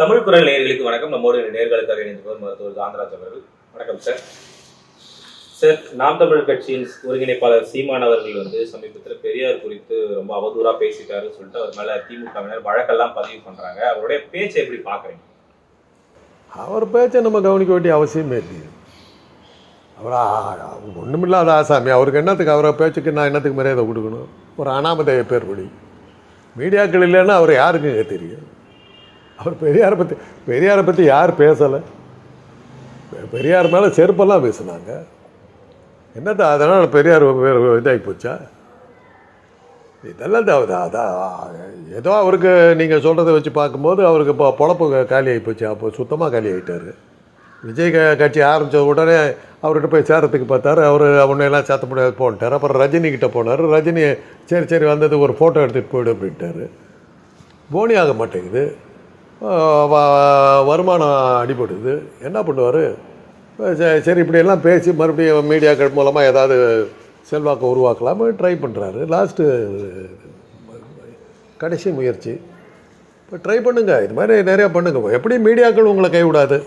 தமிழ் குரல் நேர்களுக்கு வணக்கம். நம்மோடு நேர்களுக்காக இணைந்திருப்பவர் மருத்துவர் காந்தராஜ் அவர்கள். வணக்கம் சார். சார் நாம் தமிழர் கட்சியின் ஒருங்கிணைப்பாளர் சீமான் அவர்கள் வந்து சமீபத்தில் பெரியார் குறித்து ரொம்ப அவதூறாக பேசிட்டாருன்னு சொல்லிட்டு அவர் மேல திமுகவினர் வழக்கெல்லாம் பதிவு பண்றாங்க. அவருடைய பேச்சை எப்படி பார்க்குறீங்க? அவர் பேச்சை நம்ம கவனிக்க வேண்டிய அவசியமே இல்லையே. அவர் ஒன்றுமில்லாத ஆசாமி. அவருக்கு என்னத்துக்கு? அவரை பேச்சுக்கு நான் என்னத்துக்கு மரியாதை கொடுக்கணும்? ஒரு அனாமதேய பேர் படி மீடியாக்கள் இல்லைன்னா அவர் யாருக்குங்க தெரியும்? அவர் பெரியாரை பற்றி பெரியாரை பற்றி யார் பேசலை? பெரியார் மேலே செருப்பெல்லாம் பேசுனாங்க என்னத்த அதனால் பெரியார் இதாகி போச்சா? இதெல்லாம் தான் அதான் ஏதோ அவருக்கு நீங்கள் சொல்கிறத வச்சு பார்க்கும்போது அவருக்கு இப்போ பொழப்பு காலி ஆகி போச்சு. அப்போ சுத்தமாக காலி ஆகிட்டார் விஜய் க- கட்சி ஆரம்பித்த உடனே அவர்கிட்ட போய் சேரத்துக்கு பார்த்தாரு. அவர் அவனையெல்லாம் சேர்த்த முடியாது போன்ட்டார். அப்புறம் ரஜினிக்கிட்ட போனார். ரஜினி சரி சரி வந்தது ஒரு ஃபோட்டோ எடுத்துகிட்டு போய்டு அப்படின்ட்டாரு. போனி ஆக மாட்டேங்குது. வருமானம் அடிபடுது. என்ன பண்ணுவார்? சரி இப்படியெல்லாம் பேசி மறுபடியும் மீடியாக்கள் மூலமாக ஏதாவது செல்வாக்கை உருவாக்கலாம்னு ட்ரை பண்ணுறாரு லாஸ்ட்டு கடைசி முயற்சி. இப்போ ட்ரை பண்ணுங்கள் இது மாதிரி நிறையா பண்ணுங்கள் எப்படி மீடியாக்கள் உங்களை கைவிடாது.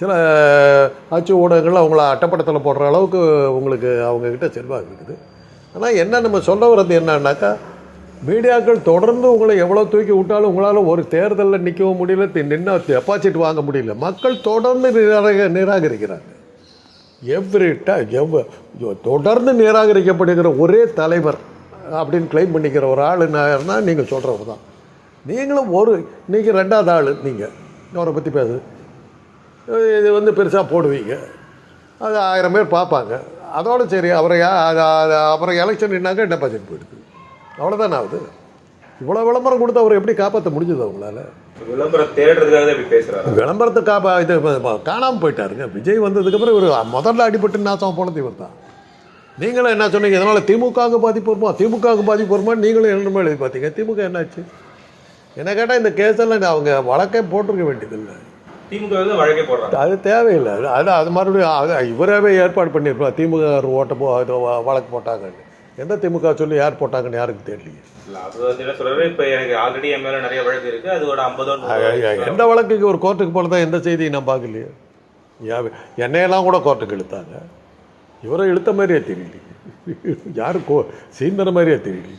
சில அச்சு ஊடகங்கள் அவங்கள அட்டப்படத்தில் போடுற அளவுக்கு உங்களுக்கு அவங்கக்கிட்ட செல்வாக்கு இருக்குது. ஆனால் என்ன நம்ம சொல்ல வர்றது என்னன்னாக்கா மீடியாக்கள் தொடர்ந்து உங்களை எவ்வளோ தூக்கி விட்டாலும் உங்களால் ஒரு தேர்தலில் நிற்கவும் முடியல நின்று டெபாசிட் வாங்க முடியல. மக்கள் தொடர்ந்து நிராக நிராகரிக்கிறாங்க. எவ்ரி எவ்வ எவ் தொடர்ந்து நிராகரிக்கப்படுகிற ஒரே தலைவர் அப்படின்னு கிளைம் பண்ணிக்கிற ஒரு ஆள் யாருன்னா நீங்கள் சொல்கிறவர் தான். நீங்களும் ஒரு நீங்கள் ரெண்டாவது ஆள் நீங்கள் அவரை பற்றி பேசு. இது வந்து பெருசாக போடுவீங்க. அது ஆயிரம் பேர் பார்ப்பாங்க. அதோட சரி அவரை அது- அது- அப்புறம் எலெக்ஷன் நின்னாக்க டெபாசிட் போயிடுது? அவ்வளோதானே ஆகுது இவ்வளோ விளம்பரம் கொடுத்து அவர் எப்படி காப்பாற்ற முடிஞ்சது அவங்களால? விளம்பரம் தேடுறதுக்காக இப்படி விளம்பரத்தை காப்பா இது காணாமல் போயிட்டாருங்க. விஜய் வந்ததுக்கப்புறம் இவர் முதல்ல அடிபட்டு நாசம் போனது இவர் தான் நீங்களும் என்ன சொன்னீங்க? இதனால் திமுகவுக்கு பாதிப்பு வருமா? திமுகவுக்கு பாதிப்பு வருமா? நீங்களும் என்ன எழுதி பார்த்தீங்க திமுக என்னாச்சு? என்ன கேட்டால் இந்த கேஸெல்லாம் அவங்க வழக்கே போட்டிருக்க வேண்டியதில்லை. திமுக வந்து வழக்கே போடுறாங்க. அது தேவையில்லை. அது- அது அது மறுபடியும் இவராகவே ஏற்பாடு பண்ணியிருப்பா திமுக ஓட்ட போ வழக்கு போட்டாங்கன்னு. எந்த திமுக சொல்லி யார் போட்டாங்கன்னு யாருக்கு தெரியலையே? இப்ப எனக்கு ஆல்ரெடி என் மேல நிறைய வழக்கு இருக்கு. அதோட ஐம்பதோ எந்த வழக்குக்கு ஒரு கோர்ட்டுக்கு போனதா எந்த செய்தியும் நான் பார்க்கலையே. என்னையெல்லாம் கூட கோர்ட்டுக்கு இழுத்தாங்க. இவரை இழுத்த மாதிரியே தெரியல யாரும் கோ சீந்தன மாதிரியே தெரியல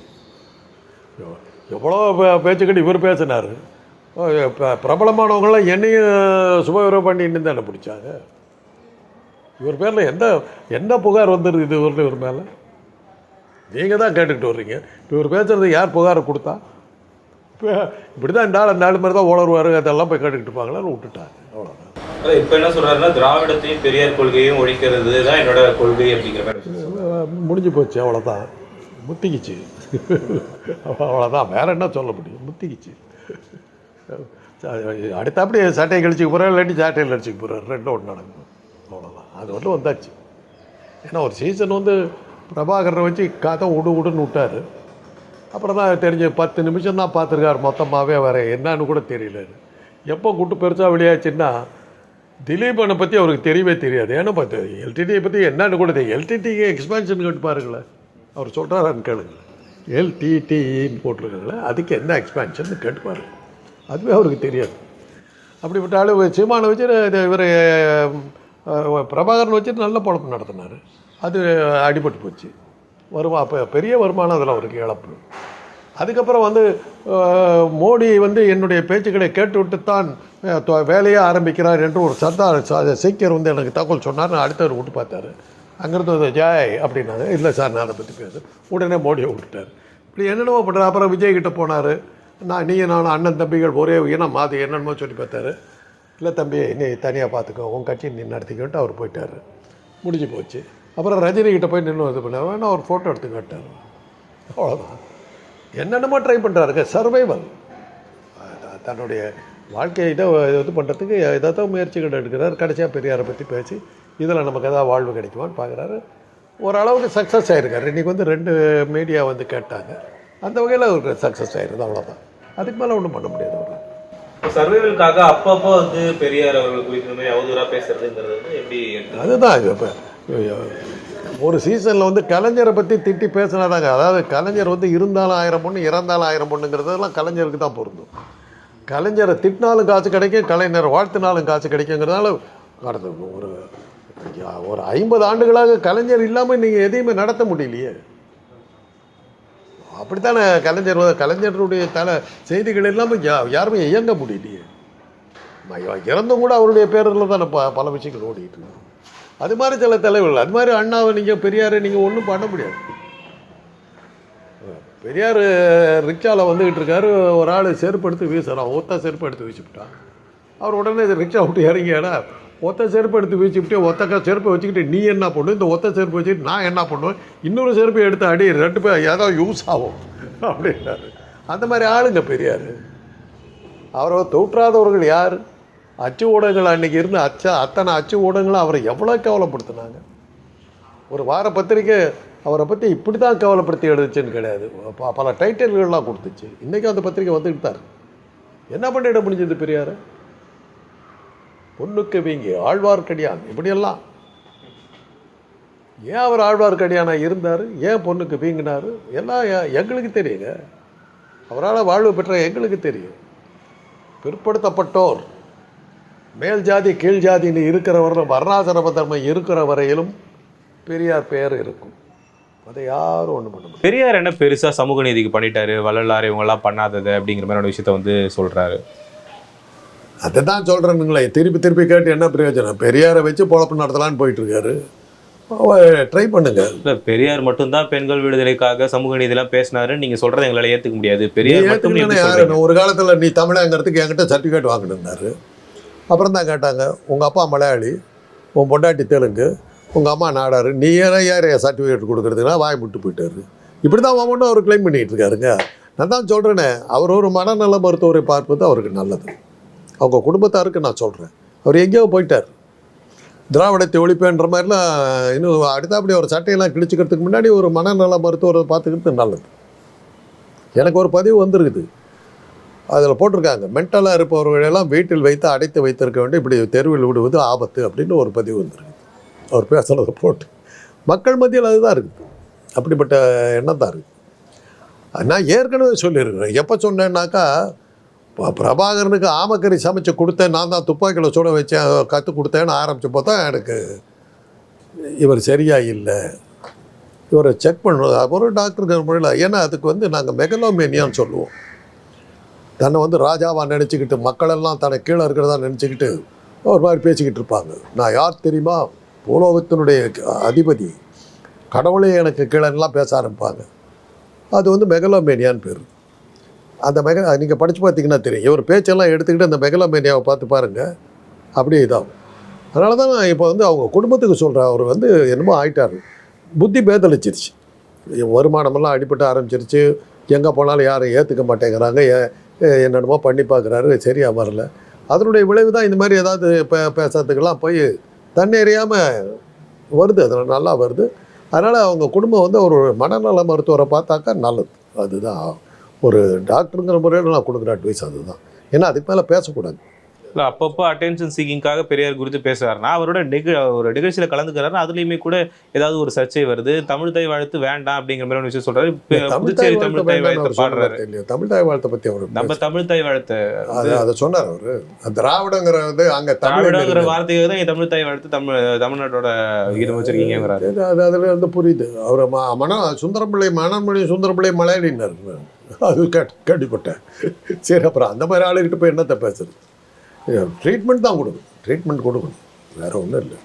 எவ்- எவ்வளோ பேச்சுக்கிட்டு இவர் பேசினார். பிரபலமானவங்களாம் என்னையும் சுபவிரோகம் பண்ணிட்டு தானே பிடிச்சாங்க. இவர் பேரில் எந்த என்ன புகார் வந்துடுது இது இவர் மேலே? நீங்கள் தான் கேட்டுக்கிட்டு வர்றீங்க. இப்போ இவர் பேசுறது யார் புகாரை கொடுத்தா? இப்போ இப்படி தான் இந்த ஆள் மாதிரி தான் உளருவார் அதெல்லாம் போய் கேட்டுக்கிட்டு இருப்பாங்களான்னு விட்டுட்டாங்க அவ்வளோதான் இப்ப என்ன சொல்றாருன்னா திராவிடத்தையும் பெரியார் கொள்கையும் ஒழிக்கிறது தான் என்னோட கொள்கை அப்படிங்கிற மாதிரி. முடிஞ்சு போச்சு அவ்வளோதான் முத்திக்கிச்சு அவ்வளோதான் வேற என்ன சொல்ல முடியும்? முத்திக்கிச்சு அடுத்தாப்படி சட்டையை கழிச்சுக்க போகிறார் இல்லாட்டி சாட்டையில் அடிச்சுக்க போகிறார் ரெண்டும் ஒன்று நடக்கும். அவ்வளோதான் அது மட்டும் வந்தாச்சு. ஏன்னா ஒரு சீசன் வந்து பிரபாகரனை வச்சு கதை விடு உடுன்னு விட்டார். அப்புறம் தான் தெரிஞ்சு பத்து நிமிஷம் தான் பார்த்துருக்காரு மொத்தமாகவே வர என்னன்னு கூட தெரியல. எப்போ கூட்டு பெருசாக வெளியாச்சுன்னா திலீபனை பற்றி அவருக்கு தெரியவே தெரியாது. ஏன்னா பார்த்து எல்டிடியை பற்றி என்னன்னு கூட தெரியும் எல்டிடிக்கு எக்ஸ்பேன்ஷன் கேட்டு பாருங்களேன். அவர் சொல்கிறாரான்னு கேளுங்க எல்டிடின்னு போட்டிருக்காங்களே அதுக்கு என்ன எக்ஸ்பேன்ஷன் கேட்டு அதுவே அவருக்கு தெரியாது. அப்படிப்பட்ட ஆளு சீமானை வச்சு இவர் பிரபாகரன் வச்சுட்டு நல்ல பொழப்பு நடத்தினார். அது அடிபட்டு போச்சு. வருமா அப்போ பெரிய வருமானம் அதில் அவருக்கு இழப்பு. அதுக்கப்புறம் வந்து மோடி வந்து என்னுடைய பேச்சுக்களை கேட்டுவிட்டு தான் வேலையை ஆரம்பிக்கிறார் என்று ஒரு சர்தார் சீக்கியர் வந்து எனக்கு தகவல் சொன்னார். நான் அடுத்தவர் விட்டு பார்த்தாரு. அங்கேருந்து வந்து ஜாய் அப்படின்னாங்க இல்லை சார் நான் அதை பற்றி பேச உடனே மோடியை விட்டுட்டார். இப்படி என்னென்னமோ பண்ணுறாரு அப்புறம் விஜய் கிட்டே போனார். நான் நீ நானும் அண்ணன் தம்பிகள் ஒரே இனம். அது என்னென்னமோ சொல்லி பார்த்தாரு. இல்லை தம்பி நீ தனியாக பார்த்துக்கோ உன் கட்சி நீ நடத்திக்கிட்டு அவர் போயிட்டார். முடிஞ்சு போச்சு. அப்புறம் ரஜினி கிட்ட போய் நின்று இது பண்ண வேணா ஒரு ஃபோட்டோ எடுத்து காட்டார் அவ்வளோதான் என்னென்னமோ ட்ரை பண்ணுறாருங்க சர்வைவல் தன்னுடைய வாழ்க்கையை இதை இது பண்ணுறதுக்கு ஏதாவது முயற்சிகள் எடுக்கிறார். கடைசியாக பெரியாரை பற்றி பேசி இதில் நமக்கு ஏதாவது வாழ்வு கிடைக்குமான்னு பார்க்குறாரு. ஓரளவுக்கு சக்ஸஸ் ஆகிருக்காரு இன்றைக்கி வந்து ரெண்டு மீடியா வந்து கேட்டாங்க. அந்த வகையில் அவருக்கு சக்ஸஸ் ஆகிருது அவ்வளோதான் அதுக்கு மேலே ஒன்றும் பண்ண முடியாது அவரால். சர்வைவல்காக அப்பப்போ வந்து பெரியார் அவர்கள் குறித்து மாதிரி அவதூறா பேசுறதுங்கிறது வந்து எப்படி அதுதான் இது. இப்போ ஒரு சீசனில் வந்து கலைஞரை பற்றி திட்டி பேசினாதாங்க. அதாவது கலைஞர் வந்து இருந்தாலும் ஆயிரம் பொண்ணு இறந்தாலும் ஆயிரம் பொண்ணுங்கிறதெல்லாம் கலைஞருக்கு தான் பொருந்தும். கலைஞரை திட்டினாலும் காசு கிடைக்கும் கலைஞர் வாழ்த்தினாலும் காசு கிடைக்குங்கிறதுனால கடந்த ஒரு ஒரு ஐம்பது ஆண்டுகளாக கலைஞர் இல்லாமல் நீங்கள் எதையுமே நடத்த முடியலையே. அப்படித்தானே கலைஞர் கலைஞருடைய தலை செய்திகள் இல்லாமல் யா யாருமே இயங்க முடியலையே. இறந்தும் கூட அவருடைய பேரில் தானே ப பல விஷயங்கள் ஓடிட்டு இருக்கு. அது மாதிரி சில தலைவர்கள் அது மாதிரி அண்ணாவை நீங்கள் பெரியாரை நீங்கள் ஒன்றும் பண்ண முடியாது. பெரியார் ரிக்ஷாவில் வந்துக்கிட்டு இருக்காரு ஒரு ஆள் செருப்பு எடுத்து ஒத்தா செருப்படுத்து செருப்பு எடுத்து வீசிவிட்டான். அவர் உடனே ரிக்ஷா விட்டு இறங்கியாடா. ஒத்த செருப்பு எடுத்து வீசிவிட்டு ஒத்த செருப்பை வச்சுக்கிட்டு நீ என்ன பண்ணு இந்த ஒத்த செருப்பு வச்சுக்கிட்டு நான் என்ன பண்ணுவேன்? இன்னொரு செருப்பை எடுத்து அடி ரெண்டு பேர் ஏதோ யூஸ் ஆகும். அப்படின்னாரு. அந்த மாதிரி ஆளுங்க பெரியார். அவரை தோற்றாதவர்கள் யார்? அச்சு ஊடகங்கள் அன்றைக்கி இருந்து அச்ச அத்தனை அச்சு ஊடகங்களும் அவரை எவ்வளோ கவலைப்படுத்தினாங்க? ஒரு வார பத்திரிக்கை அவரை பற்றி இப்படி தான் கவலைப்படுத்தி எழுதுச்சுன்னு கிடையாது. ப- பல டைட்டில்கள்லாம் கொடுத்துச்சு. இன்றைக்கும் அந்த பத்திரிக்கை வந்துக்கிட்டார் என்ன பண்ணிட முடிஞ்சது பெரியாரை? பொண்ணுக்கு வீங்கி ஆழ்வார்க்கடியான் இப்படியெல்லாம். ஏன் அவர் ஆழ்வார்க்கடியானா இருந்தார்? ஏன் பொண்ணுக்கு வீங்கினார்? எல்லாம் எங்களுக்கு தெரியுங்க. அவரால் வாழ்வு பெற்ற எங்களுக்கு தெரியும். பிற்படுத்தப்பட்டோர் மேல் ஜாதி கீழ் ஜாதின்னு இருக்கிறவரும் வர்ணாசிரம தர்மம் இருக்கிற வரையிலும் பெரியார் பெயர் இருக்கும். அதை யாரும் ஒன்றும் பண்ண பெரியார் என்ன பெருசாக சமூக நீதிக்கு பண்ணிட்டாரு? வள்ளலார் இவங்கெல்லாம் பண்ணாதது அப்படிங்கிற மாதிரியான விஷயத்த வந்து சொல்கிறாரு அதை தான் சொல்கிறேனுங்களே திருப்பி திருப்பி கேட்டு என்ன பிரயோஜனம்? பெரியாரை வச்சு பொழப்பு நடத்தலான்னு போயிட்டு இருக்காரு ட்ரை பண்ணுங்க. இல்ல பெரியார் மட்டும்தான் பெண்கள் விடுதலைக்காக சமூக நீதிலாம் பேசினாரு நீங்க சொல்றதை எங்களால ஏத்துக்க முடியாது. பெரியார் மட்டும்? ஒரு காலத்தில் நீ தமிழங்கிறதுக்கு என்கிட்ட சர்டிஃபிகேட் வாங்கினாரு அப்புறம் தான் கேட்டாங்க உங்கள் அப்பா மலையாளி உன் பொண்டாட்டி தெலுங்கு உங்கள் அம்மா நாடாரு நீ ஏன் யார் சர்டிஃபிகேட் கொடுக்குறதுனா வாய் விட்டு போயிட்டாரு. இப்படி தான் ஒவ்வொன்றும் அவர் க்ளைம் பண்ணிட்டு இருக்காருங்க. நான் தான் சொல்கிறேனே அவர் ஒரு மனநல மருத்துவரை பார்ப்பது அவருக்கு நல்லது. அவங்க குடும்பத்தாருக்கு நான் சொல்கிறேன் அவர் எங்கேயோ போயிட்டார். திராவிடத்தை ஒழிப்பேன்ற மாதிரிலாம் இன்னும் அடுத்தாப்படி ஒரு சட்டையெல்லாம் கிழிச்சுக்கிறதுக்கு முன்னாடி ஒரு மனநல மருத்துவரை பார்த்துக்கிறது நல்லது. எனக்கு ஒரு பதிவு வந்திருக்குது. அதில் போட்டிருக்காங்க. மென்டலாக இருப்பவர்களெல்லாம் வீட்டில் வைத்து அடைத்து வைத்திருக்க வேண்டும். இப்படி தெருவில் விடுவது ஆபத்து அப்படின்னு ஒரு பதிவு வந்திருக்கு அவர் பேசுனதை போட்டு. மக்கள் மத்தியில் அதுதான் இருக்குது. அப்படிப்பட்ட எண்ணம் தான் இருக்குது. நான் ஏற்கனவே சொல்லியிருக்கிறேன். எப்போ சொன்னேன்னாக்கா பிரபாகரனுக்கு ஆமக்கறி சமைச்சு கொடுத்தேன். நான் தான் துப்பாக்கியில் சுட வச்சேன் கற்றுக் கொடுத்தேன்னு ஆரம்பித்தப்போ தான் எனக்கு இவர் சரியாக இல்லை. இவரை செக் பண்ணுறது ஒரு டாக்டருங்கிற முறையில் ஏன்னா அதுக்கு வந்து நாங்கள் மெகலோமேனியான்னு சொல்லுவோம். தன்னை வந்து ராஜாவாக நினச்சிக்கிட்டு மக்களெல்லாம் தன்னை கீழே இருக்கிறதா நினச்சிக்கிட்டு ஒரு மாதிரி பேசிக்கிட்டு இருப்பாங்க. நான் யார் தெரியுமா? பூலோகத்தினுடைய அதிபதி. கடவுளே எனக்கு கீழேலாம் பேச ஆரம்பிப்பாங்க. அது வந்து மெகலோமேனியான்னு பேர். அந்த மெகா நீங்கள் படித்து பார்த்தீங்கன்னா தெரியும். இவர் பேச்செல்லாம் எடுத்துக்கிட்டு அந்த மெகலாமேனியாவை பார்த்து பாருங்கள் அப்படியே இதாகும். அதனால தான் நான் இப்போ வந்து அவங்க குடும்பத்துக்கு சொல்கிறேன் அவர் வந்து என்னமோ ஆயிட்டார். புத்தி பேதளிச்சிருச்சு. வருமானமெல்லாம் அடிபட்டு ஆரம்பிச்சிருச்சு. எங்கே போனாலும் யாரும் ஏற்றுக்க மாட்டேங்கிறாங்க. ஏ- என்னென்னமோ பண்ணி பார்க்குறாரு. சரியாக வரல. அதனுடைய விளைவு தான் இந்த மாதிரி ஏதாவது பே பேசுறதுக்கெல்லாம் போய் தண்ணெறியாமல் வருது. அதில் நல்லா வருது. அதனால் அவங்க குடும்பம் வந்து ஒரு மனநல மருத்துவரை பார்த்தாக்கா நல்லது. அதுதான். ஒரு டாக்டருங்கிற முறையில் நான் கொடுக்குற அட்வைஸ் அதுதான். ஏன்னா அதுக்கு மேலே பேசக்கூடாது. இல்ல அப்பப்போ அட்டென்ஷன் சீக்கிங்காக பெரியார் குறித்து பேசுறாருன்னா அவரோட நிக ஒரு நிகழ்ச்சியில கலந்துக்கிறாரு அதுலயுமே கூட ஏதாவது ஒரு சர்ச்சை வருது. தமிழ் தாய் வாழ்த்து வேண்டாம் அப்படிங்கிற மாதிரி ஒரு விஷயம் தமிழ் புதுச்சேரி தமிழ் தாய் வாழ்த்து பாடுறாரு. இல்லையா தமிழ் தாய் வாழ்த்தை பற்றி அவர் நம்ம தமிழ் தாய் வாழ்த்து அது அதை சொன்னார் அவரு. திராவிடங்கிற வந்து அங்கே திராவிடங்கிற தமிழ் வார்த்தைக்கு தான் தமிழ் தாய் வாழ்த்து தமிழ் தமிழ்நாட்டோட விகிதம் வச்சிருக்கீங்கிறாரு அது அது அதில் வந்து புரியுது. அவர் மன சுந்தரம்பிள்ளை மணமொழி சுந்தரம்பிள்ளை மலையாளினார் அது கேட் கேள்விப்பட்டேன். சரி அப்புறம் அந்த மாதிரி ஆளுகிட்ட போய் என்னத்தை பேசுறது? ட்ரீட்மெண்ட் தான் கொடுக்கணும் ட்ரீட்மெண்ட் கொடுக்கணும். வேற ஒன்றும் இல்லை.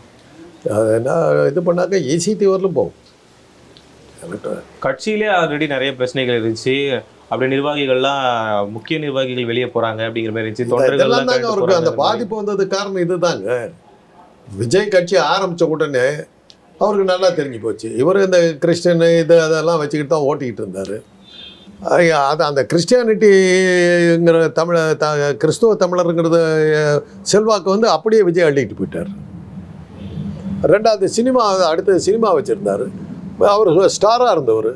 அது என்ன இது பண்ணாக்க ஈசிடி வரலும் போகும். கட்சியிலே ஆல்ரெடி நிறைய பிரச்சனைகள் இருந்துச்சு. அப்படி நிர்வாகிகள்லாம் முக்கிய நிர்வாகிகள் வெளியே போறாங்க அப்படிங்கிற மாதிரி இருந்துச்சு. தொண்டர்கள் தாங்க அவருக்கு அந்த பாதிப்பு வந்தது காரணம் இதுதாங்க. விஜய் கட்சி ஆரம்பித்த உடனே அவருக்கு நல்லா தெரிஞ்சு போச்சு. இவர் இந்த கிறிஸ்டின் இது அதெல்லாம் வச்சுக்கிட்டு தான் ஓட்டிக்கிட்டு இருந்தார். அது அந்த கிறிஸ்டியானிட்டிங்கிற தமிழ த கிறிஸ்துவ தமிழருங்கிறது செல்வாக்கு வந்து அப்படியே விஜய் அள்ளிக்கிட்டு போயிட்டார். ரெண்டாவது சினிமா அடுத்தது சினிமா வச்சுருந்தார். அவர் ஸ்டாராக இருந்தவர்.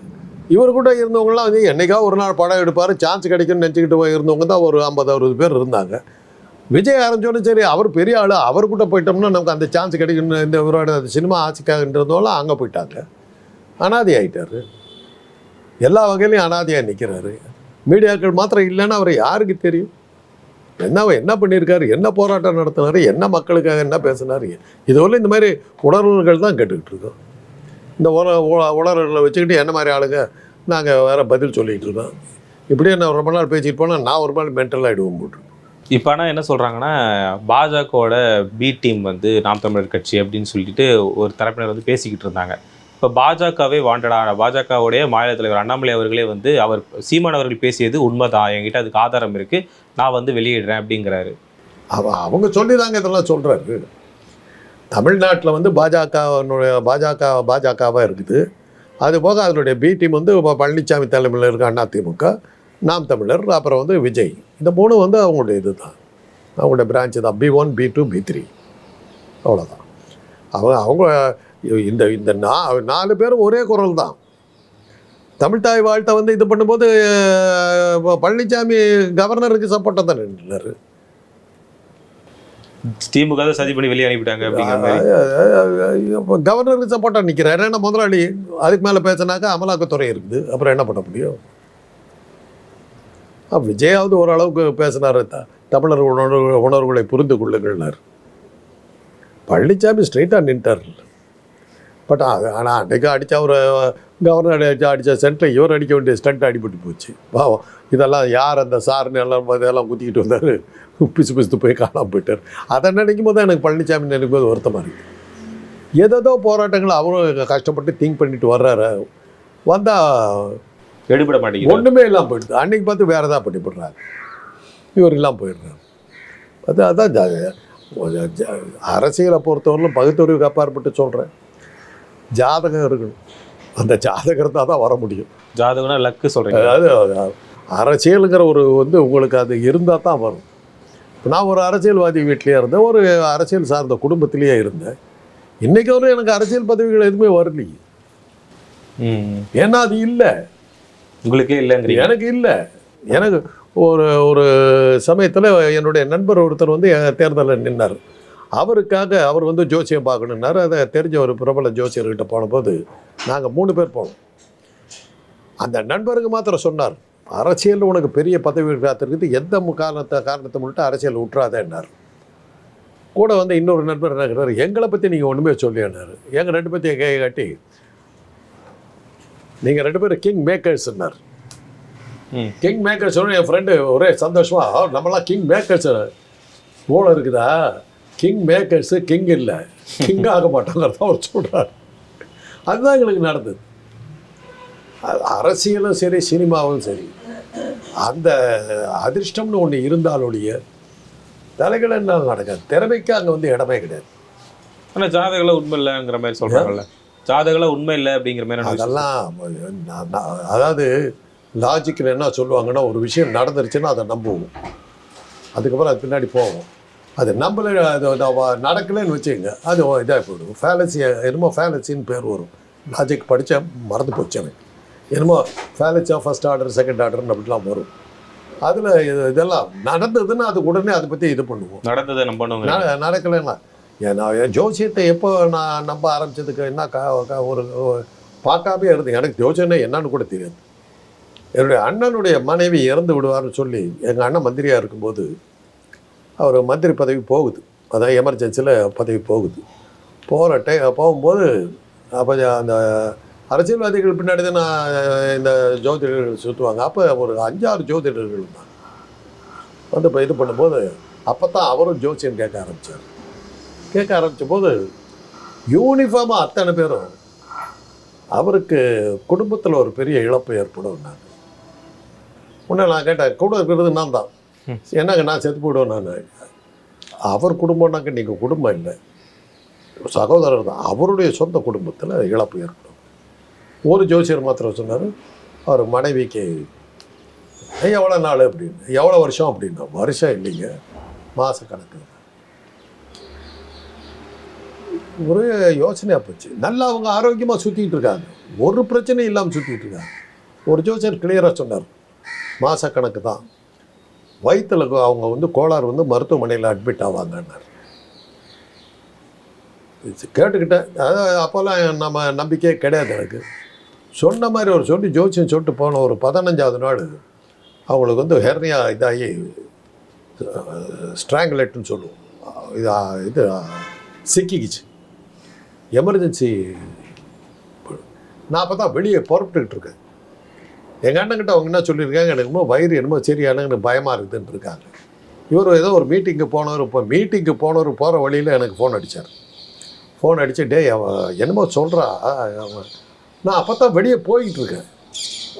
இவர் கூட இருந்தவங்கலாம் வந்து என்னைக்கா ஒரு நாள் படம் எடுப்பார் சான்ஸ் கிடைக்கும்னு நினச்சிக்கிட்டு போய் இருந்தவங்க தான் ஒரு ஐம்பது அறுபது பேர் இருந்தாங்க. விஜய் ஆரம்பிச்சோன்னு சரி அவர் பெரிய ஆள் அவர் கூட போயிட்டோம்னா நமக்கு அந்த சான்ஸ் கிடைக்கும்னு இந்த இவரோட சினிமா ஆசைக்காகன்றதெல்லாம் அங்கே போயிட்டாங்க. அனாதி ஆயிட்டார். எல்லா வகையிலையும் அனாதையாக நிற்கிறாரு மீடியாக்கள் மாத்திரம் இல்லைன்னா அவர் யாருக்கு தெரியும்? என்ன என்ன பண்ணியிருக்காரு என்ன போராட்டம் நடத்தினார்? என்ன மக்களுக்காக என்ன பேசினார்? இதுவரை இந்த மாதிரி உணர்வுகள் தான் கேட்டுக்கிட்டு இருக்கோம். இந்த உண உ- உணர்வுகளை வச்சுக்கிட்டு என்ன மாதிரி ஆளுங்க? நாங்கள் வேறு பதில் சொல்லிகிட்டு இருக்கோம். இப்படியே நான் ரொம்ப நாள் பேசிட்டு போனால் நான் ஒரு நாள் மென்டல் ஆகிடுவோம் போட்டு இப்போ ஆனால் என்ன சொல்கிறாங்கன்னா பாஜகவோட பி டீம் வந்து நாம் தமிழர் கட்சி அப்படின்னு சொல்லிட்டு ஒரு தரப்பினர் வந்து பேசிக்கிட்டு இருந்தாங்க. இப்போ பாஜகவே வாண்டடா. பாஜகவுடைய மாநில தலைவர் அண்ணாமலை அவர்களே வந்து அவர் சீமான் அவர்கள் பேசியது உண்மைதான். என்கிட்ட அதுக்கு ஆதாரம் இருக்குது நான் வந்து வெளியிடுறேன் அப்படிங்கிறாரு. அவ அவங்க சொல்லி தாங்க இதெல்லாம் சொல்கிறாரு தமிழ்நாட்டில் வந்து பாஜகனுடைய பாஜக பாஜகவாக இருக்குது. அது போக அதனுடைய பி டீம் வந்து இப்போ பழனிசாமி தலைமையில் இருக்க அதிமுக நாம் தமிழர் அப்புறம் வந்து விஜய். இந்த மூணு வந்து அவங்களுடைய இது தான் அவங்களுடைய பிரான்ச்சு தான். B one B two B three. அவ்வளோதான் அவங்க அவங்க இந்த இந்த நா நாலு பேரும் ஒரே குரல் தான். தமிழ்தாய் வாழ்த்தை வந்து இது பண்ணும்போது பழனிசாமி கவர்னருக்கு சப்போர்ட்டாக தான் நின்றுனாரு திமுக தான் சதி பண்ணி வெளியே அனுப்பிட்டாங்க கவர்னருக்கு சப்போர்ட்டாக நிற்கிறார் ஏன்னா முதலாளி அதுக்கு மேலே பேசினாக்கா அமலாக்கத்துறை இருக்குது. அப்புறம் என்ன பண்ண முடியும்? விஜயாவது ஓரளவுக்கு பேசினார். தமிழர் உணர்வு உணர்வுகளை புரிந்து கொள்ளுங்கள்னார். பழனிசாமி ஸ்ட்ரைட்டாக நின்ட்டார். பட் ஆனால் அன்றைக்கு அடித்த அவர் கவர்னர் அடிச்ச அடித்த சென்டரை இவர் அடிக்க வேண்டிய ஸ்டண்ட் அடிபட்டு போச்சு. பாவம். இதெல்லாம் யார் அந்த சார்னு எல்லாம் இதெல்லாம் குத்திக்கிட்டு வந்தார். பிசு பிசுத்து போய் காணாம போயிட்டார். அதை நினைக்கும் போது தான் எனக்கு பழனிசாமி நினைக்கும் போது வருத்தமாக இருக்குது ஏதேதோ போராட்டங்கள் அவரும் கஷ்டப்பட்டு திங்க் பண்ணிட்டு வர்றாரு. வந்தால் எடுபட மாட்டேங்குது. ஒன்றுமே இல்லாமல் போயிடுது. அன்னைக்கு பார்த்து வேறு ஏதாவது பண்ணி போடுறாரு. இவர் இல்லாமல் போயிடுறாரு. அது அதான் அரசியலை பொறுத்தவரையிலும் பகுத்தறிவுக்கு அப்பாற்பட்டு சொல்கிறேன் ஜாதகம் இருக்கணும். அந்த ஜாதகத்தை தான் வர முடியும். ஜாதகம்னா லக்கு சொல்கிறீங்க அதாவது அரசியலுங்கிற ஒரு வந்து உங்களுக்கு அது இருந்தால் தான் வரும். இப்ப நான் ஒரு அரசியல்வாதி வீட்லேயே இருந்தேன். ஒரு அரசியல் சார்ந்த குடும்பத்திலேயே இருந்தேன். இன்றைக்கி வரையும் எனக்கு அரசியல் பதவிகள் எதுவுமே வரலையே. ஏன்னா அது இல்லை. உங்களுக்கே இல்லைங்கிறீங்க. எனக்கு இல்லை. எனக்கு ஒரு ஒரு சமயத்தில் என்னுடைய நண்பர் ஒருத்தர் வந்து தேர்தலில் நின்னார். அவருக்காக அவர் வந்து ஜோசியம் பார்க்கணுன்னாரு அதை தெரிஞ்ச ஒரு பிரபல ஜோசியர்கிட்ட போனபோது நாங்கள் மூணு பேர் போனோம். அந்த நண்பருக்கு மாத்திரம் சொன்னார் அரசியலில் உனக்கு பெரிய பதவி காத்திருக்குது எந்த காரணத்தை காரணத்தை முன்னிட்டு அரசியல் விட்டுறாதேன்னார் கூட வந்து இன்னொரு நண்பர் என்ன கேட்டார் எங்களை பற்றி நீங்கள் ஒன்றுமே சொல்லியானார் எங்கள் ரெண்டு பற்றி கை காட்டி நீங்கள் ரெண்டு பேரும் கிங் மேக்கர்ஸ்னார் கிங் மேக்கர்ஸ் என் ஃப்ரெண்டு ஒரே சந்தோஷமா "ஆ, நம்மலாம் கிங் மேக்கர்ஸ் போல இருக்குதா? கிங் மேக்கர்ஸு கிங் இல்லை. கிங் ஆக மாட்டாங்கிறத அவர் சொல்கிறார் அதுதான் எங்களுக்கு நடந்தது. அரசியலும் சரி சினிமாவும் சரி. அந்த அதிர்ஷ்டம்னு ஒன்று இருந்தாலொழிய தலைகள் என்ன நடக்காது. திறமைக்கு அங்கே வந்து இடமே கிடையாது. ஆனால் ஜாதகம்லாம் உண்மை இல்லைங்கிற மாதிரி சொல்கிறாங்கல்ல ஜாதகம்லாம் உண்மை இல்லை அப்படிங்கிற மாதிரி அதெல்லாம் அதாவது லாஜிக்கில் என்ன சொல்லுவாங்கன்னா ஒரு விஷயம் நடந்துருச்சுன்னா அதை நம்புவோம். அதுக்கப்புறம் அது பின்னாடி போவோம். அது நம்மள நடக்கலைன்னு வச்சுக்கோங்க. அது இதாக போயிடும். ஃபேலசி என்னமோ ஃபேலசின்னு பேர் வரும். லாஜிக் படித்தா மறந்து போச்சு எனக்கு. என்னமோ ஃபேலசியாக ஃபஸ்ட் ஆர்டர் செகண்ட் ஆர்டர்னு அப்படிலாம் வரும். அதில் இதெல்லாம் நடந்ததுன்னா அது உடனே அதை பற்றி இது பண்ணுவோம். நடந்ததை நம்பணுங்க ந- நடக்கலைன்னா. நான் என் ஜோசியத்தை எப்போ நான் நம்ப ஆரம்பிச்சதுக்கு என்ன ஒரு பார்க்காமே இருந்தேன். எனக்கு ஜோசியம்னா என்னன்னு கூட தெரியாது. என்னுடைய அண்ணனுடைய மனைவி இறந்து விடுவார்னு சொல்லி எங்கள் அண்ணன் மந்திரியாக இருக்கும்போது அவர் மந்திரி பதவி போகுது. அதான் எமர்ஜென்சியில் பதவி போகுது. போகிற டை போகும்போது அப்போ அந்த அரசியல்வாதிகள் பின்னாடி தான் நான் இந்த ஜோதிடர்கள் சுற்றுவாங்க அப்போ ஒரு அஞ்சாறு ஜோதிடர்கள் தான் வந்து இப்போ இது பண்ணும்போது அப்போ தான் அவரும் ஜோசியம் கேட்க ஆரம்பித்தார் கேட்க ஆரம்பித்த போது யூனிஃபார்மாக அத்தனை பேரும் அவருக்கு குடும்பத்தில் ஒரு பெரிய இழப்பு ஏற்படும் நான் உடனே நான் கேட்டேன் கூட இருக்கிறது நான் தான் என்னங்க நான் செத்து போயிடுவேன் நான். அவர் குடும்பம்னாக்க நீங்கள் குடும்பம் இல்லை. சகோதரர் தான். அவருடைய சொந்த குடும்பத்தில் இழப்பு ஏற்படும். ஒரு ஜோசியர் மாத்திரம் சொன்னார் அவர் மனைவிக்கு எவ்வளோ நாள்? அப்படின்னு. எவ்வளோ வருஷம்? அப்படின்னா. வருஷம் இல்லைங்க. மாத கணக்கு ஒரே யோசனையாக போச்சு. நல்லா அவங்க ஆரோக்கியமாக சுற்றிட்டு இருக்காங்க. ஒரு பிரச்சனையும் இல்லாமல் சுற்றிட்டு இருக்காங்க. ஒரு ஜோசியர் கிளியராக சொன்னார். மாத கணக்கு தான். வயிற்றுல அவங்க வந்து கோளாறு வந்து மருத்துவமனையில் அட்மிட் ஆவாங்கன்னார். கேட்டுக்கிட்டேன். அதாவது அப்போல்லாம் நம்ம நம்பிக்கையே கிடையாது எனக்கு. சொன்ன மாதிரி ஒரு சொல்லி ஜோசியம் சொல்லிட்டு போன ஒரு பதினஞ்சாவது நாள் அவங்களுக்கு வந்து ஹெர்னியா இதாகி ஸ்ட்ராங்குலேட்னு சொல்லுவோம். இது இது சிக்கிக்கிச்சு. எமர்ஜென்சி. நான் அப்போ தான் வெளியே புறப்பட்டுக்கிட்டு இருக்கேன். எங்கள் அண்ணங்கிட்ட அவங்க என்ன சொல்லியிருக்காங்க? எனக்கு என்னமோ வயிறு என்னமோ சரியான எனக்கு பயமாக இருக்குதுன்னு இருக்காங்க இவர் ஏதோ ஒரு மீட்டிங்கு போனவர் இப்போ மீட்டிங்கு போனவர் போகிற வழியில் எனக்கு ஃபோன் அடித்தார் ஃபோன் அடித்து டே அவன் என்னமோ சொல்கிறா அவன் நான் அப்போ தான் வெளியே போய்கிட்டு இருக்கேன்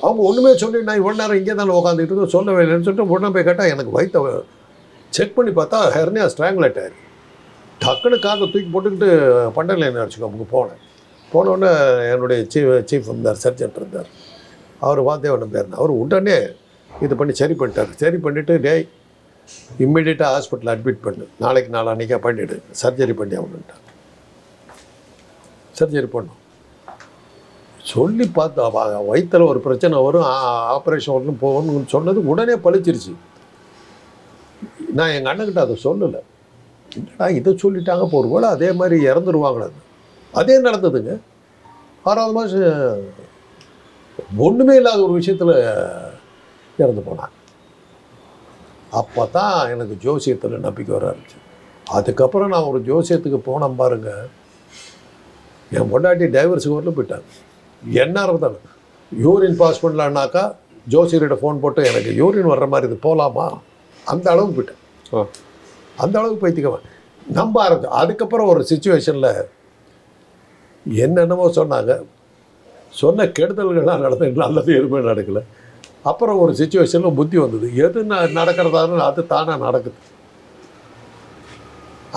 அவங்க ஒன்றுமே சொல்லி நான் இவ்வளோ நேரம் இங்கே தானே உட்காந்துட்டு இருக்கோம் சொல்லவே இல்லைன்னு சொல்லிட்டு உடனே போய் கேட்டால் எனக்கு வயிற்ற செக் பண்ணி பார்த்தா ஹெர்னியா ஸ்ட்ராங்குலேட் ஆயிரு. டக்குன்னு காக்கை தூக்கி போட்டுக்கிட்டு பண்டல என்ன அடிச்சுக்கோ போனேன். போனோடனே என்னுடைய சீஃப் சீஃப் இருந்தார் சர்ஜன் இருந்தார். அவர் வாத்தியவனம் பேர் அவர் உடனே இது பண்ணி சரி பண்ணிட்டார். சரி பண்ணிவிட்டு டேய் இம்மிடியட்டாக ஹாஸ்பிட்டல் அட்மிட் பண்ணு. நாளைக்கு நாளான்னைக்கே பண்ணிவிடு சர்ஜரி பண்ணி அவனுன்ட்டார் சர்ஜரி பண்ணோம் சொல்லி பார்த்தா வயிற்றில் ஒரு பிரச்சனை வரும். ஆப்ரேஷன் வரணும் போகணும்னு சொன்னது உடனே பழிச்சிருச்சு. நான் எங்கள் அண்ணன்கிட்ட அதை சொல்லலை. என்னடா இதை சொல்லிட்டாங்க இப்போ ஒரு வேளை அதே மாதிரி இறந்துருவாங்களே? அதே. நடந்ததுங்க. ஆறாவது மாதம் ஒன்றுமே இல்லாத ஒரு விஷயத்தில் இறந்து போனாங்க. அப்போ தான் எனக்கு ஜோசியத்தில் நம்பிக்கை வர ஆரம்பிச்சு. அதுக்கப்புறம் நான் ஒரு ஜோசியத்துக்கு போனேன் பாருங்க. என் பொண்டாட்டி டைவர்ஸுக்கு வரல போயிட்டாங்க. என்ன இருந்தாலும் யூரின் பாஸ் பண்ணலான்னாக்கா ஜோசியர்கிட்ட ஃபோன் போட்டு எனக்கு யூரின் வர்ற மாதிரி இது போகலாமா அந்த அளவுக்கு போயிட்டேன். அந்த அளவுக்கு பைத்தியவன் நம்ப ஆரம்பிச்சு அதுக்கப்புறம் ஒரு சுச்சுவேஷனில் என்னென்னமோ சொன்னாங்க. சொன்ன கெடுதல்கள்லாம் நடந்தது நல்லது எதுவுமே நடக்கலை. அப்புறம் ஒரு சுச்சுவேஷனில் புத்தி வந்தது. எது நடக்கிறதாலும் அது தானாக நடக்குது.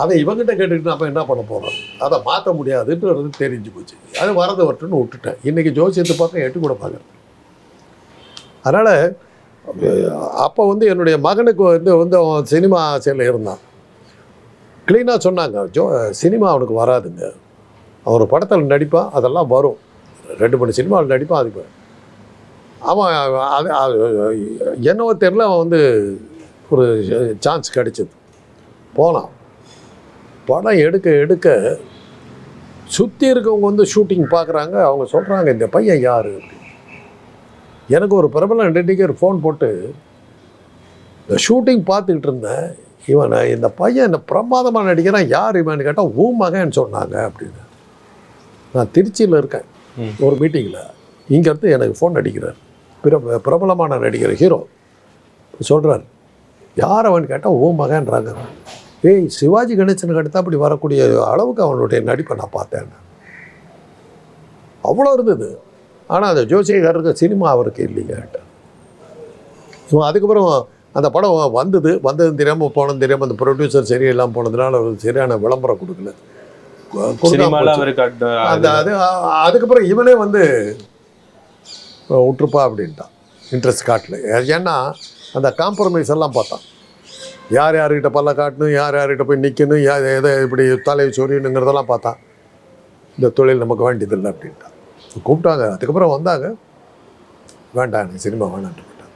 அதை இவங்கிட்ட கேட்டுக்கிட்டு நம்ம என்ன பண்ண போகிறோம் அதை மாற்ற முடியாதுன்றது தெரிஞ்சு போச்சு. அது வரது வரட்டுன்னு விட்டுட்டேன். இன்றைக்கி ஜோசியத்தை பார்க்க எட்டு கூட பார்க்குறேன். அதனால் அப்போ வந்து என்னுடைய மகனுக்கு வந்து வந்து அவன் சினிமா ஆசையில் இருந்தான். க்ளீனாக சொன்னாங்க. ஜோ சினிமா அவனுக்கு வராதுங்க. அவர் படத்தில் நடிப்பான் அதெல்லாம் வரும். ரெண்டு மூணு சினிமாவில் நடிப்பான் அதுக்கு அவன் அது அது என்னவோ தெரில அவன் வந்து ஒரு சான்ஸ் கிடைச்சது. போனான். படம் எடுக்க எடுக்க சுற்றி இருக்கவங்க வந்து ஷூட்டிங் பார்க்குறாங்க. அவங்க சொல்கிறாங்க இந்த பையன் யார்? எனக்கு ஒரு பிரபல நடிகர் ஃபோன் போட்டு இந்த ஷூட்டிங் பார்த்துக்கிட்டு இருந்தேன். இவனை இந்த பையன் இந்த பிரமாதமாக நடிக்கிறான் யார்? இவன் கேட்டால் ஊ மகன்னு சொன்னாங்க அப்படின்னு. நான் திருச்சியில் இருக்கேன். ஒரு மீட்டிங்கில் இங்கேருந்து எனக்கு ஃபோன் அடிக்கிறார். பிர பிரபலமான நடிகர் ஹீரோ சொல்கிறார் யார் அவன்? கேட்டால் ஓ மகன்றாங்க ஏய் சிவாஜி கணேசனுக்கு அடுத்து அப்படி வரக்கூடிய அளவுக்கு அவனுடைய நடிப்பை நான் பார்த்தேன். அவ்வளோ இருந்தது. ஆனால் அந்த ஜோசியக்காரருக்கு சினிமா அவருக்கு இல்லைங்க. இவன் அதுக்கப்புறம் அந்த படம் வந்தது. வந்தது தெரியாமல் போனது தெரியாமல் அந்த ப்ரொடியூசர் சரியில்லாமல் போனதுனால அவருக்கு சரியான விளம்பரம் கொடுக்கல. அந்த அது அதுக்கப்புறம் இவனே வந்து விட்டுருப்பா அப்படின்ட்டான். இன்ட்ரெஸ்ட் காட்டல. ஏன்னா அந்த காம்ப்ரமைஸ் எல்லாம் பார்த்தான். யார் யார்கிட்ட பல்ல காட்டணும் யார் யார்கிட்ட போய் நிற்கணும் யார் எதை இப்படி தலை சொரியணுங்கிறதெல்லாம் பார்த்தான். இந்த தொழில் நமக்கு வேண்டியதில்லை அப்படின்ட்டான். கூப்பிட்டாங்க. அதுக்கப்புறம் வந்தாங்க. வேண்டாம் எனக்கு சினிமா வேணான்ட்டு போயிட்டாங்க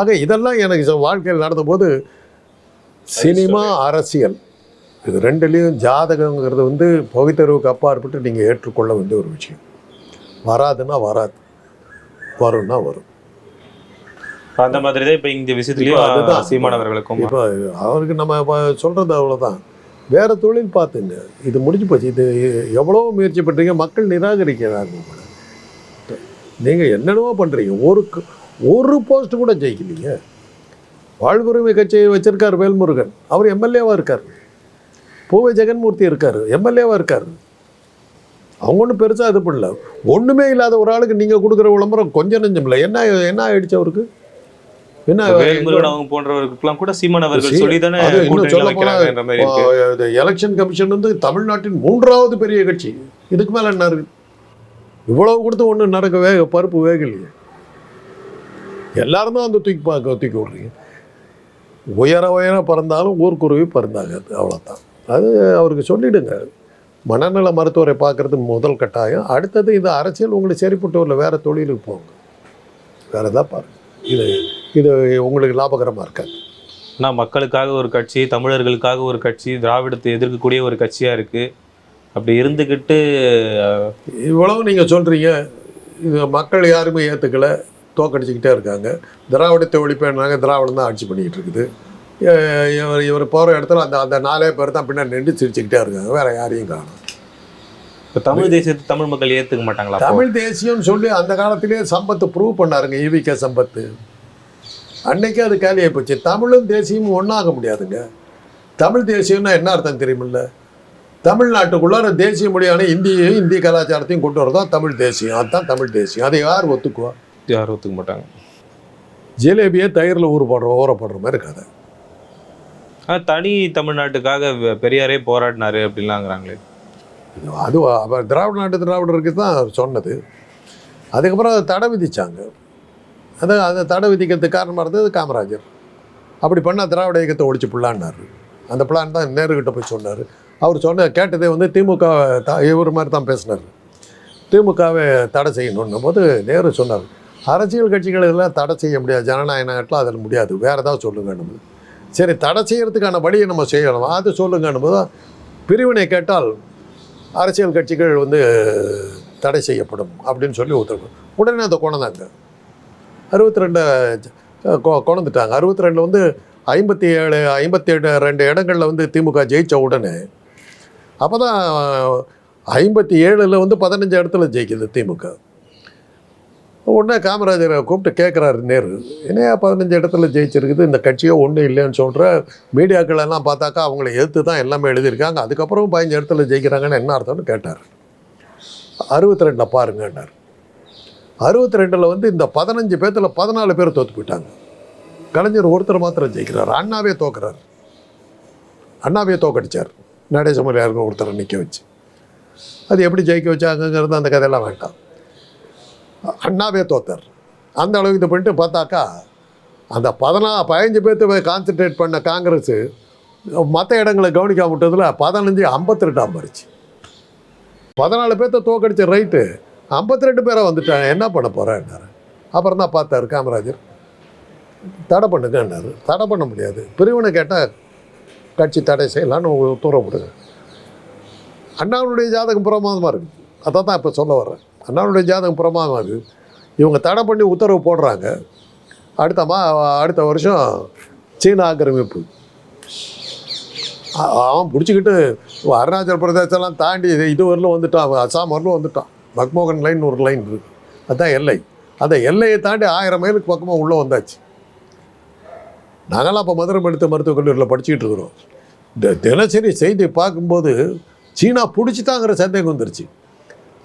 ஆக இதெல்லாம் எனக்கு வாழ்க்கையில் நடந்தபோது சினிமா அரசியல். இது ரெண்டுலேயும் ஜாதகங்கிறது வந்து பகுத்தறிவுக்கு அப்பாற்பட்டு நீங்கள் ஏற்றுக்கொள்ள வேண்டிய ஒரு விஷயம். வராதுன்னா வராது. வரும்னா வரும். அந்த மாதிரி தான் இப்ப இந்த விஷயத்துலயும் அதுதான். சீமானவர்களுக்கும். இப்போ அவருக்கு நம்ம இப்போ சொல்கிறது அவ்வளோதான் வேறு தொழில் பார்த்துங்க. இது முடிஞ்சு போச்சு. இது எவ்வளோ முயற்சி பண்ணுறீங்க மக்கள் நிராகரிக்கிறாங்க உங்களை நீங்கள் என்னென்னவோ பண்ணுறீங்க ஒரு ஒரு போஸ்ட் கூட ஜெயிக்கலீங்க வாழ்வுரிமை கட்சியை வச்சிருக்கார் வேல்முருகன். அவர் எம்எல்ஏவாக இருக்கார். பூவை ஜெகன்மூர்த்தி இருக்கார் எம்எல்ஏவாக இருக்கார். அவங்க ஒன்றும் பெருசாக இது பண்ணல. ஒன்றுமே இல்லாத ஒரு ஆளுக்கு நீங்கள் கொடுக்குற விளம்பரம் கொஞ்சம் நெஞ்சம் இல்லை என்ன என்ன ஆயிடுச்சு அவருக்கு? என்ன போன்றவர்களுக்கெல்லாம் கூட சீமான் அவர்கள் சொல்லி தானே எலெக்ஷன் கமிஷன் வந்து தமிழ்நாட்டின் மூன்றாவது பெரிய கட்சி. இதுக்கு மேல என்ன இருக்கு? இவ்வளவு கொடுத்து ஒண்ணு நடக்க வேக பருப்பு வேகலையே. எல்லாரும் தான் அந்த தூக்கி பார்க்க தூக்கி விடுறீங்க. உயர உயர பறந்தாலும் ஊர்க்குருவி பறந்தாங்க அவ்வளோதான் அது அவருக்கு சொல்லிடுங்க. மனநல மருத்துவரை பார்க்கறது முதல் கட்டாயம். அடுத்தது இது அரசியல் உங்களுக்கு சரிப்பட்டு வரல வேற தொழிலுக்கு போங்க. வேற எதாவது பாருங்க இது இது உங்களுக்கு லாபகரமாக இருக்காது. நான் மக்களுக்காக ஒரு கட்சி தமிழர்களுக்காக ஒரு கட்சி திராவிடத்தை எதிர்க்கக்கூடிய ஒரு கட்சியா இருக்கு. அப்படி இருந்துகிட்டு அஹ், இவ்வளவு நீங்கள் சொல்கிறீங்க இது மக்கள் யாருமே ஏற்றுக்கல தோக்கடிச்சுக்கிட்டே இருக்காங்க. திராவிடத்தை ஒழிப்பேன்னாங்க. திராவிடம் தான் ஆட்சி பண்ணிக்கிட்டு இருக்குது. இவர் இவர் போகிற இடத்துல அந்த அந்த நாலே பேர் தான் பின்னாடி நின்று சிரிச்சுக்கிட்டே இருக்காங்க. வேற யாரையும் காணும். இப்போ தமிழ் தேசியத்தை தமிழ் மக்கள் ஏற்றுக்க மாட்டாங்களா? தமிழ் தேசியம்னு சொல்லி அந்த காலத்திலேயே சம்பத்து ப்ரூவ் பண்ணாருங்க ஈவிகே சம்பத்து. அன்னைக்கே அது காலியாகி போச்சு. தமிழும் தேசியமும் ஒன்றாக முடியாதுங்க. தமிழ் தேசியம்னா என்ன அர்த்தம் தெரியுமில்ல? தமிழ்நாட்டுக்குள்ளார தேசிய மொழியான இந்தியையும் இந்திய கலாச்சாரத்தையும் கொண்டு வரதான் தமிழ் தேசியம். அதுதான் தமிழ் தேசியம். அதை யார் ஒத்துக்குவா? யாரும் ஒத்துக்க மாட்டாங்க. ஜிலேபியே தயிரில் ஊறு போடுற ஊறப்படுற மாதிரி கதை. தனி தமிழ்நாட்டுக்காக பெரியாரே போராடினாரு அப்படின்லாங்கிறாங்களே. அது அவர் திராவிட நாட்டு திராவிடருக்கு தான் சொன்னது. அதுக்கப்புறம் அதை தடை விதித்தாங்க அது அதை தடை விதிக்கிறதுக்கு காரணமாக இருந்தது காமராஜர். அப்படி பண்ணால் திராவிட இயக்கத்தை ஒழிச்சு பிள்ளான்னார் அந்த பிளான் தான் நேருக்கிட்ட போய் சொன்னார். அவர் சொன்ன கேட்டதே வந்து திமுக த இவர் மாதிரி தான் பேசினார். திமுகவை தடை செய்யணுன்னும் போது நேரு சொன்னார். அரசியல் கட்சிகள் எல்லாம் தடை செய்ய முடியாது. ஜனநாயக நாட்டில் அதில் முடியாது. வேறு ஏதாவது நம்மளுக்கு சரி தடை செய்கிறதுக்கான வழியை நம்ம செய்யணும் அது சொல்லுங்கன்னு போது பிரிவினை கேட்டால் அரசியல் கட்சிகள் வந்து தடை செய்யப்படும் அப்படின்னு சொல்லி உத்தரவு. உடனே அதை கொண்டாங்க அறுபத்தி ரெண்டு கொண்டுட்டாங்க அறுபத்தி ரெண்டில் வந்து ஐம்பத்தி ஏழு ஐம்பத்தி ஏழு ரெண்டு இடங்களில் வந்து திமுக ஜெயித்த உடனே அப்போ தான் ஐம்பத்தி ஏழில் வந்து பதினஞ்சு இடத்துல ஜெயிக்குது திமுக. உடனே காமராஜரை கூப்பிட்டு கேட்குறாரு நேரு. என்னையா பதினஞ்சு இடத்துல ஜெயிச்சிருக்குது இந்த கட்சியோ ஒன்றும் இல்லைன்னு சொல்கிற மீடியாக்கள் எல்லாம் பார்த்தாக்கா அவங்கள எதிர்த்து தான் எல்லாமே எழுதியிருக்காங்க. அதுக்கப்புறம் பதினஞ்சு இடத்துல ஜெயிக்கிறாங்கன்னு என்ன அர்த்தம்னு கேட்டார். அறுபத்தி ரெண்டில் பாருங்கன்னார். அறுபத்தி ரெண்டில் வந்து இந்த பதினஞ்சு பேர்த்தில் பதினாலு பேர் தோற்று போயிட்டாங்க. கலைஞர் ஒருத்தர் மாத்திரம் ஜெயிக்கிறார். அண்ணாவே தோக்குறார். அண்ணாவே தோக்கடிச்சார். நடேசமலையாருக்கு ஒருத்தரை நிற்க வச்சு. அது எப்படி ஜெயிக்க வச்சாங்கங்கிறது அந்த கதையெல்லாம் வேண்டாம். அண்ணாவே தோத்தார். அந்த அளவுக்கு இது பண்ணிட்டு பார்த்தாக்கா அந்த பதினா பதினஞ்சு பேர்த்து கான்சென்ட்ரேட் பண்ண காங்கிரஸ் மற்ற இடங்களை கவனிக்காம விட்டதில் பதினஞ்சு ஐம்பத்தி ரெண்டாம் மாறிச்சு. பதினாலு பேர்த்த தோக்கடிச்ச ரைட்டு ஐம்பத்தி ரெண்டு பேரை வந்துட்டாங்க. என்ன பண்ண போகிறேன்னாரு அப்புறம் தான் பார்த்தாரு காமராஜர். தடை பண்ணுங்கன்னாரு தடை பண்ண முடியாது. பிரிவினை கேட்டால் கட்சி தடை செய்யலான்னு உத்தரவு விடுங்க அண்ணாவுடைய ஜாதகம் பிரமாதமாக இருக்குது அதை தான் இப்போ சொல்ல வர்றேன். அண்ணாவுடைய ஜாதகம் பிரமாதமாக இவங்க தடை பண்ணி உத்தரவு போடுறாங்க. அடுத்த மா அடுத்த வருஷம் சீன ஆக்கிரமிப்பு. அவன் பிடிச்சிக்கிட்டு அருணாச்சல பிரதேசம்லாம் தாண்டி இது இது வரலும் வந்துட்டான். அவன் அசாம் வரலும் வந்துட்டான். மக்மோகன் லைன் ஒரு லைன் இருக்கு. அதுதான் எல்லை. அந்த எல்லையை தாண்டி ஆயிரம் மைலுக்கு பக்கமாக உள்ளே வந்தாச்சு. நாங்களாம் அப்போ மதுரை மெடித்த மருத்துவக் கல்லூரியில் படிச்சுக்கிட்டு இருக்கிறோம். இந்த தினசரி செய்தி பார்க்கும்போது சீனா பிடிச்சிட்டாங்கிற சந்தேகம் வந்துருச்சு.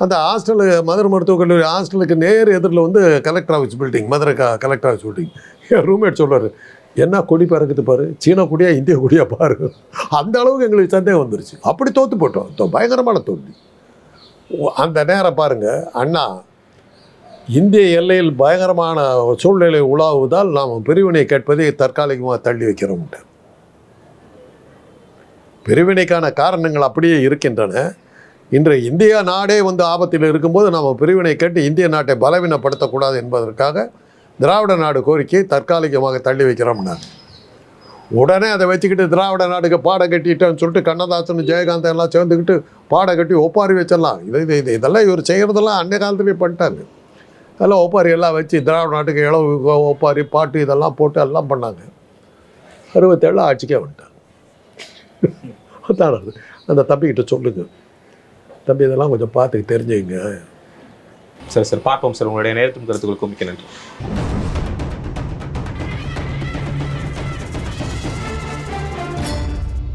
அந்த ஹாஸ்டலு மதுரை மருத்துவக் கல்லூரி ஹாஸ்டலுக்கு நேர் எதிரில் வந்து கலெக்டர் ஆஃபீஸ் பில்டிங் மதுரை க கலெக்டர் ஆஃபீஸ் பில்டிங் என் ரூம்மேட் சொல்கிறார் என்ன கொடி பறக்குது பாரு? சீனா கொடியா இந்திய கொடியா பாரு? அந்த அளவுக்கு எங்களுக்கு சந்தேகம் வந்துருச்சு. அப்படி தோத்து போட்டோம். பயங்கரமான தோல்வி. அந்த நேரம் பாருங்க அண்ணா இந்திய எல்லையில் பயங்கரமான சூழ்நிலை உலாவுவதால் நாம் பிரிவினை கேட்பதை தற்காலிகமாக தள்ளி வைக்கிறோம் பிரிவினைக்கான காரணங்கள் அப்படியே இருக்கின்றன. இன்று இந்திய நாடே வந்து ஆபத்தில் இருக்கும்போது நாம் பிரிவினை கேட்டு இந்திய நாட்டை பலவீனப்படுத்தக்கூடாது என்பதற்காக திராவிட நாடு கோரிக்கையை தற்காலிகமாக தள்ளி வைக்கிறோம்னா உடனே அதை வச்சுக்கிட்டு திராவிட நாடுக்கு பாடம் கட்டிட்டேன்னு சொல்லிட்டு கண்ணதாசன் ஜெயகாந்தன் எல்லாம் சேர்ந்துக்கிட்டு பாடம் கட்டி ஒப்பாரி வச்சிடலாம். இது இது இது இதெல்லாம் இவர் செய்கிறதெல்லாம் அன்னை காலத்துலேயே பண்ணிட்டாங்க அதெல்லாம் ஒப்பாரி எல்லாம் வச்சு திராவிட நாட்டுக்கு இளவு ஒப்பாரி பாட்டு இதெல்லாம் போட்டு எல்லாம் பண்ணாங்க. அறுபத்தேழில் ஆட்சிக்கே வந்துட்டாங்க அதான் அது. அந்த தம்பிக்கிட்ட சொல்லுங்கள் தம்பி இதெல்லாம் கொஞ்சம் பார்த்து தெரிஞ்சுங்க சரி சார். பார்ப்போம் சார். உங்களுடைய நேரத்தும் கருத்துக்களுக்கும் மிக்க நன்றி.